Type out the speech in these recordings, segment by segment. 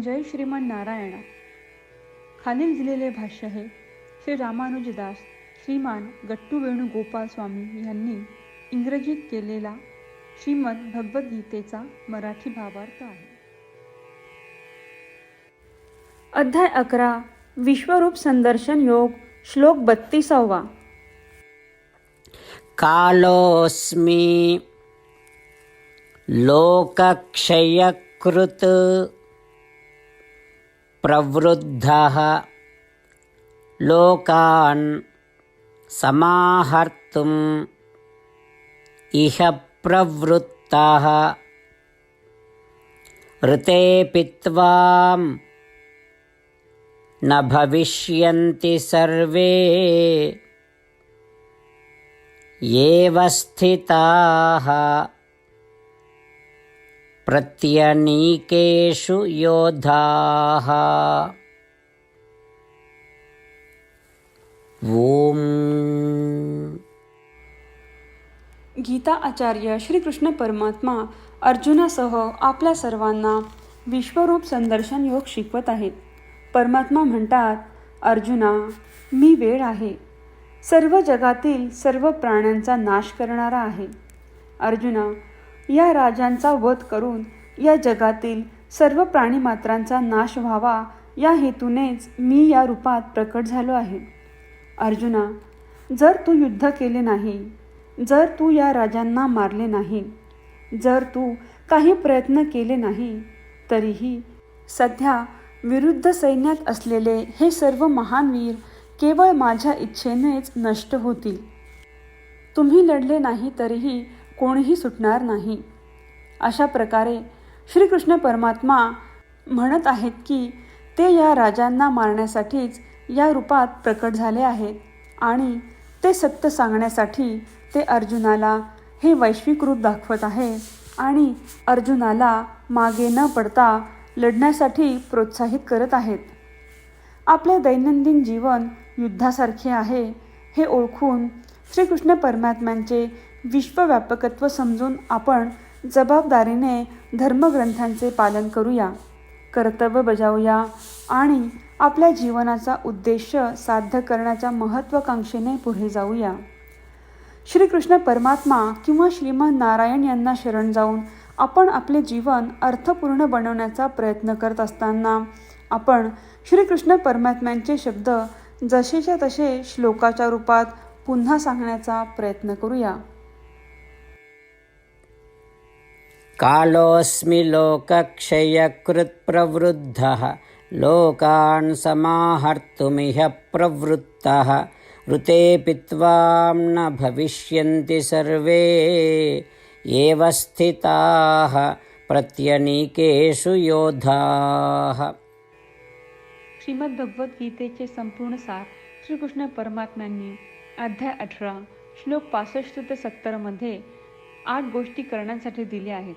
जय श्रीमन नारायणा. खालील दिलेले भाष्य हे श्री रामानुजदास श्रीमान गट्टू वेणुगोपाल स्वामी यांनी इंग्रजीत केलेला श्रीमद भगवद्गीतेचा मराठी भावार्थ आहे. अध्याय अकरा विश्वरूप संदर्शन योग श्लोक बत्तीसावा. कालोस्मी लोकक्षयकृत प्रवृद्धः लोकान् समाहर्तुम् इह प्रवृत्तः ऋतेऽपि त्वां न भविष्यन्ति सर्वे एव स्थिताः प्रत्यनीकेषु योधाः ॐ गीता आचार्य श्रीकृष्ण परमात्मा अर्जुनासह आपल्या सर्वांना विश्वरूप संदर्शन योग शिकवत आहेत. परमात्मा म्हणतात अर्जुना मी वेळ आहे. सर्व जगातील सर्व प्राण्यांचा नाश करणारा आहे. अर्जुना या राजांचा वध करून या जगातील सर्व प्राणीमात्रांचा नाश व्हावा या हेतूनेच मी या रूपात प्रकट झालो आहे. अर्जुना जर तू युद्ध केले नाही जर तू या राजांना मारले नाही जर तू काही प्रयत्न केले नाही तरीही सध्या विरुद्ध सैन्यात असलेले हे सर्व महान वीर केवळ माझ्या इच्छेनेच नष्ट होतील. तुम्ही लढले नाही तरीही कोणीही सुटणार नाही. अशा प्रकारे श्रीकृष्ण परमात्मा म्हणत आहेत की ते या राजांना मारण्यासाठीच या रूपात प्रकट झाले आहेत आणि ते सत्य सांगण्यासाठी ते अर्जुनाला हे वैश्विक रूप दाखवत आहे आणि अर्जुनाला मागे न पडता लढण्यासाठी प्रोत्साहित करत आहेत. आपले दैनंदिन जीवन युद्धासारखे आहे हे ओळखून श्रीकृष्ण परमात्म्यांचे विश्वव्यापकत्व समजून आपण जबाबदारीने धर्मग्रंथांचे पालन करूया कर्तव्य बजावूया आणि आपल्या जीवनाचा उद्देश साध्य करण्याच्या महत्त्वाकांक्षेने पुढे जाऊया. श्रीकृष्ण परमात्मा किंवा श्रीमद नारायण यांना शरण जाऊन आपण आपले जीवन अर्थपूर्ण बनवण्याचा प्रयत्न करत असताना आपण श्रीकृष्ण परमात्म्यांचे शब्द जसेच्या तसे श्लोकाच्या रूपात पुन्हा सांगण्याचा प्रयत्न करूया. कालोऽस्मि लोकक्षयकृत्प्रवृद्धः। लोकान् समाहर्तुमिह प्रवृत्तः। ऋते पित्वां न भविष्यन्ति सर्वे। एव स्थिताः प्रत्यनीकेषु योधाः। श्रीमद्भगवद्गीतेचे संपूर्ण सार श्रीकृष्ण परमात्म्यांनी अध्याय अठरा श्लोक पासष्ट ते सत्तरमध्ये आठ गोष्टी करण्यासाठी दिल्या आहेत.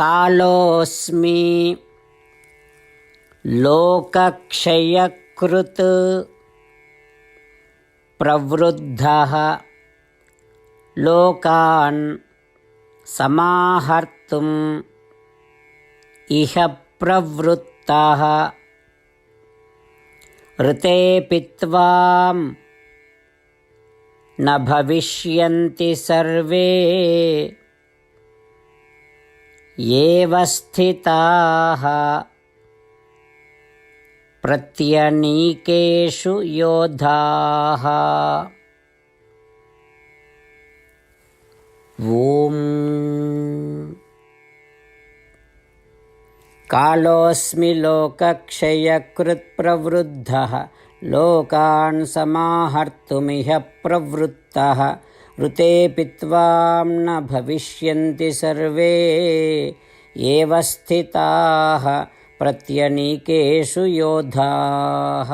कालोऽस्मि लोकक्षयकृत् प्रवृद्धः लोकान् समाहर्तुम् इह प्रवृत्तः ऋतेऽपि त्वां न भविष्यन्ति सर्वे एव स्थिताः। प्रत्यनीकेषु योधाः ॐ कालोऽस्मि लोकक्षयकृत्प्रवृद्धः। लोकान् समाहर्तुमिह प्रवृत्तः ऋते पित्वां न भविष्यन्ति सर्वे एव स्थिताः प्रत्यनीकेषु योधाः